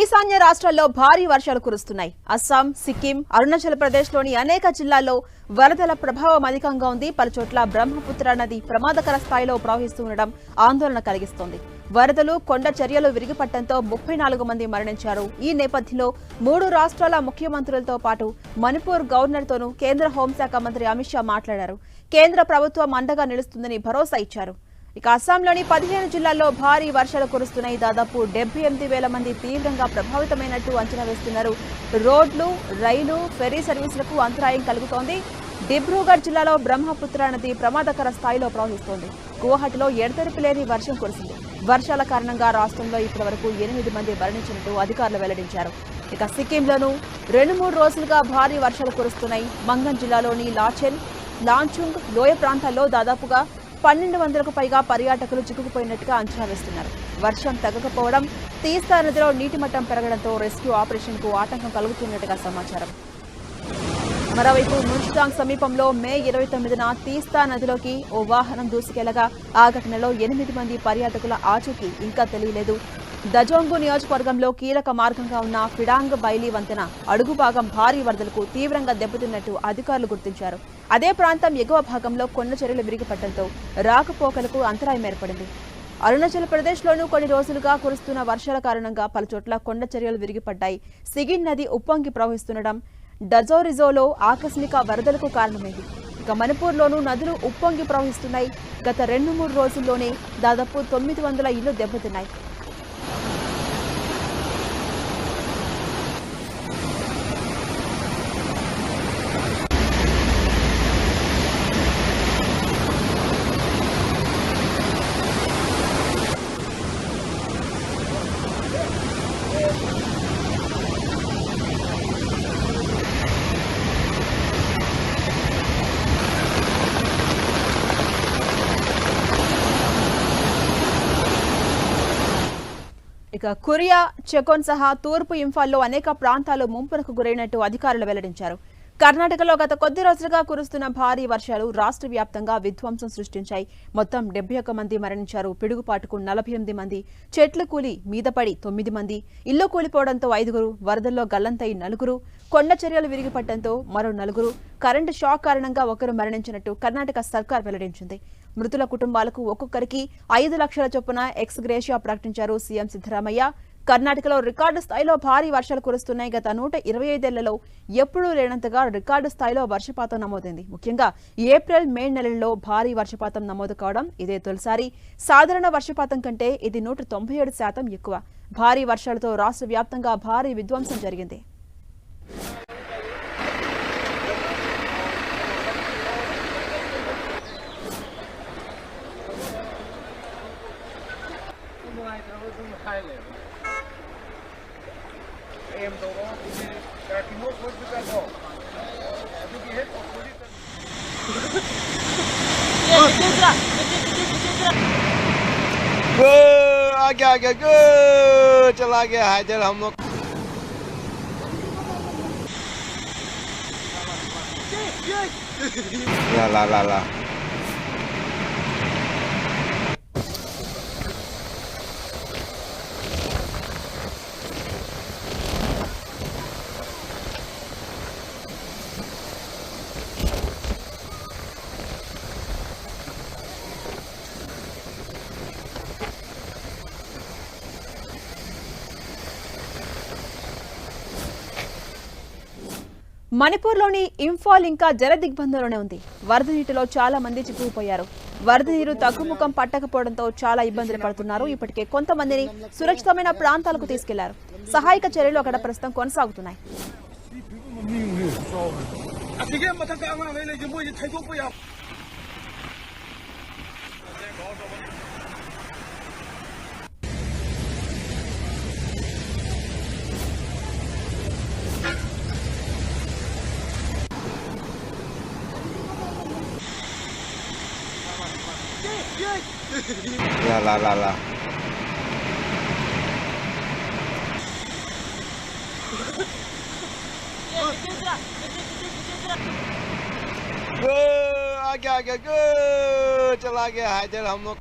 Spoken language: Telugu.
ఈశాన్య రాష్ట్రాల్లో భారీ వర్షాలు కురుస్తున్నాయి. అస్సాం సిక్కిం అరుణాచల్ ప్రదేశ్లోని అనేక జిల్లాల్లో వరదల ప్రభావం అధికంగా ఉంది. పలుచోట్ల బ్రహ్మపుత్ర నది ప్రమాదకర స్థాయిలో ప్రవహిస్తుండడం ఆందోళన కలిగిస్తోంది. వరదలు కొండ చర్యలు విరిగిపట్టడంతో ముప్పై నాలుగు మంది మరణించారు. ఈ నేపథ్యంలో మూడు రాష్ట్రాల ముఖ్యమంత్రులతో పాటు మణిపూర్ గవర్నర్తోనూ కేంద్ర హోంశాఖ మంత్రి అమిత్ షా మాట్లాడారు. కేంద్ర ప్రభుత్వం అండగా నిలుస్తుందని భరోసా ఇచ్చారు. ఇక అస్సాంలోని పదిహేను జిల్లాల్లో భారీ వర్షాలు కురుస్తున్నాయి. దాదాపు డెబ్బై ఎనిమిది వేల మంది తీవ్రంగా ప్రభావితమైనట్టు అంచనా వేస్తున్నారు. రోడ్లు రైలు ఫెరీ సర్వీసులకు అంతరాయం కలుగుతోంది. డిబ్రూగఢ్ జిల్లాలో బ్రహ్మపుత్ర నది ప్రమాదకర స్థాయిలో ప్రవహిస్తోంది. గువాహటిలో ఎడతెరిపి లేని వర్షం కురిసింది. వర్షాల కారణంగా రాష్ట్రంలో ఇప్పటివరకు ఎనిమిది మంది మరణించినట్టు అధికారులు వెల్లడించారు. ఇక సిక్కింలోనూ రెండు మూడు రోజులుగా భారీ వర్షాలు కురుస్తున్నాయి. మంగన్ జిల్లాలోని లాచెన్ లాంచుంగ్ లోయ ప్రాంతాల్లో దాదాపుగా పన్నెండు వందలకు పైగా పర్యాటకులు చిక్కుకుపోయినట్టుగా అంచనా వేస్తున్నారు. వర్షం తగ్గకపోవడం తీస్తా నదిలో నీటి మట్టం పెరగడంతో రెస్క్యూ ఆపరేషన్కు ఆటంకం కలుగుతున్నట్టుగా సమాచారం. మరోవైపు ముంచుటాంగ్ సమీపంలో మే ఇరవై తొమ్మిదిన తీస్తా నదిలోకి ఓ వాహనం దూసుకెళ్ళగా ఆ ఘటనలో ఎనిమిది మంది పర్యాటకుల ఆచూకీ ఇంకా తెలియలేదు. దజోంగు నియోజకవర్గంలో కీలక మార్గంగా ఉన్న ఫిడాంగ్ బైలీ వంతెన అడుగు భాగం భారీ వరదలకు తీవ్రంగా దెబ్బతిన్నట్టు అధికారులు గుర్తించారు. అదే ప్రాంతం ఎగువ భాగంలో కొండ చర్యలు విరిగిపడటంతో రాకపోకలకు అంతరాయం ఏర్పడింది. అరుణాచల్ ప్రదేశ్లోనూ కొన్ని రోజులుగా కురుస్తున్న వర్షాల కారణంగా పలుచోట్ల కొండ చర్యలు విరిగిపడ్డాయి. సిగిన్ నది ఉప్పొంగి ప్రవహిస్తుండడం డజోరిజోలో ఆకస్మిక వరదలకు కారణమైంది. ఇక మణిపూర్లోనూ నదులు ఉప్పొంగి ప్రవహిస్తున్నాయి. గత రెండు మూడు రోజుల్లోనే దాదాపు తొమ్మిది వందల ఇళ్ళు దెబ్బతిన్నాయి. ఇక కొరియా చెకోన్ సహా తూర్పు ఇంఫాల్లో అనేక ప్రాంతాలు ముంపునకు గురైనట్టు అధికారులు వెల్లడించారు. కర్ణాటకలో గత కొద్ది రోజులుగా కురుస్తున్న భారీ వర్షాలు రాష్ట్ర వ్యాప్తంగా విధ్వంసం సృష్టించాయి. మొత్తం డెబ్బై ఒక్క మంది మరణించారు. పిడుగుపాటుకు నలభై ఎనిమిది మంది చెట్లు కూలి మీదపడి తొమ్మిది మంది ఇల్లు కూలిపోవడంతో ఐదుగురు వరదల్లో గల్లంతై నలుగురు కొండ చర్యలు విరిగిపడటంతో మరో నలుగురు కరెంటు షాక్ కారణంగా ఒకరు మరణించినట్టు కర్ణాటక సర్కార్ వెల్లడించింది. మృతుల కుటుంబాలకు ఒక్కొక్కరికి ఐదు లక్షల చొప్పున ఎక్స్ గ్రేషియా ప్రకటించారు సీఎం సిద్దరామయ్య కర్ణాటకలో రికార్డు స్థాయిలో భారీ వర్షాలు కురుస్తున్నాయి. గత నూట ఇరవై ఐదేళ్ళలో ఎప్పుడూ లేనంతగా రికార్డు స్థాయిలో వర్షపాతం నమోదైంది. ముఖ్యంగా ఏప్రిల్ మే నెలల్లో భారీ వర్షపాతం నమోదు కావడం ఇదే తొలిసారి. సాధారణ వర్షపాతం కంటే ఇది నూట తొంభై ఏడు శాతం ఎక్కువ. భారీ వర్షాలతో రాష్ట్ర వ్యాప్తంగా భారీ విధ్వంసం జరిగింది. आ गया आ गया गो चला गया हैदर हम लोग। ला ला ला ला। మణిపూర్లోని ఇంఫాల్ ఇంకా జలదిగ్బంధంలోనే ఉంది. వరద నీటిలో చాలా మంది చిక్కుకుపోయారు. వరద నీరు తగ్గుముఖం పట్టకపోవడంతో చాలా ఇబ్బందులు పడుతున్నారు. ఇప్పటికే కొంతమందిని సురక్షితమైన ప్రాంతాలకు తీసుకెళ్ళారు. సహాయక చర్యలు అక్కడ ప్రస్తుతం కొనసాగుతున్నాయి. ला ला ला गो आगे आगे गो चला गया हैदर हम लोग